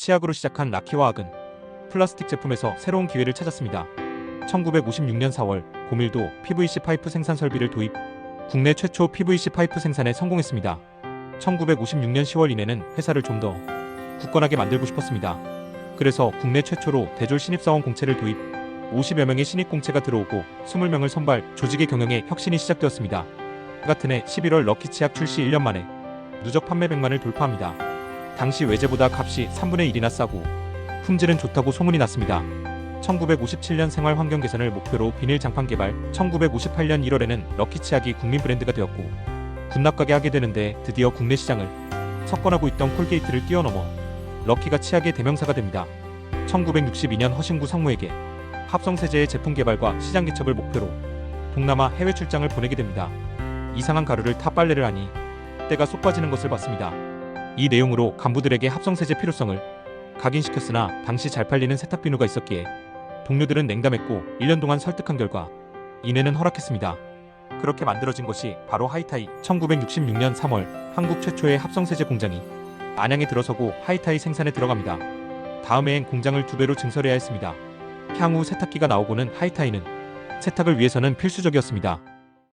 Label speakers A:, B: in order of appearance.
A: 치약으로 시작한 라키화학은 플라스틱 제품에서 새로운 기회를 찾았습니다. 1956년 4월 고밀도 PVC 파이프 생산 설비를 도입, 국내 최초 PVC 파이프 생산에 성공했습니다. 1956년 10월 이내는 회사를 좀 더 굳건하게 만들고 싶었습니다. 그래서 국내 최초로 대졸 신입사원 공채를 도입, 50여 명의 신입 공채가 들어오고 20명을 선발, 조직의 경영에 혁신이 시작되었습니다. 그 같은 해 11월 럭키 치약 출시 1년 만에 누적 판매 100만을 돌파합니다. 당시 외제보다 값이 3분의 1이나 싸고 품질은 좋다고 소문이 났습니다. 1957년 생활 환경 개선을 목표로 비닐 장판 개발, 1958년 1월에는 럭키 치약이 국민 브랜드가 되었고 군납가게 하게 되는데 드디어 국내 시장을 석권하고 있던 콜게이트를 뛰어넘어 럭키가 치약의 대명사가 됩니다. 1962년 허신구 상무에게 합성 세제의 제품 개발과 시장 개척을 목표로 동남아 해외 출장을 보내게 됩니다. 이상한 가루를 타 빨래를 하니 때가 쏙 빠지는 것을 봤습니다. 이 내용으로 간부들에게 합성 세제 필요성을 각인시켰으나 당시 잘 팔리는 세탁 비누가 있었기에 동료들은 냉담했고 1년 동안 설득한 결과 이내는 허락했습니다. 그렇게 만들어진 것이 바로 하이타이 1966년 3월 한국 최초의 합성세제 공장이 안양에 들어서고 하이타이 생산에 들어갑니다. 다음 해엔 공장을 두 배로 증설해야 했습니다. 향후 세탁기가 나오고는 하이타이는 세탁을 위해서는 필수적이었습니다.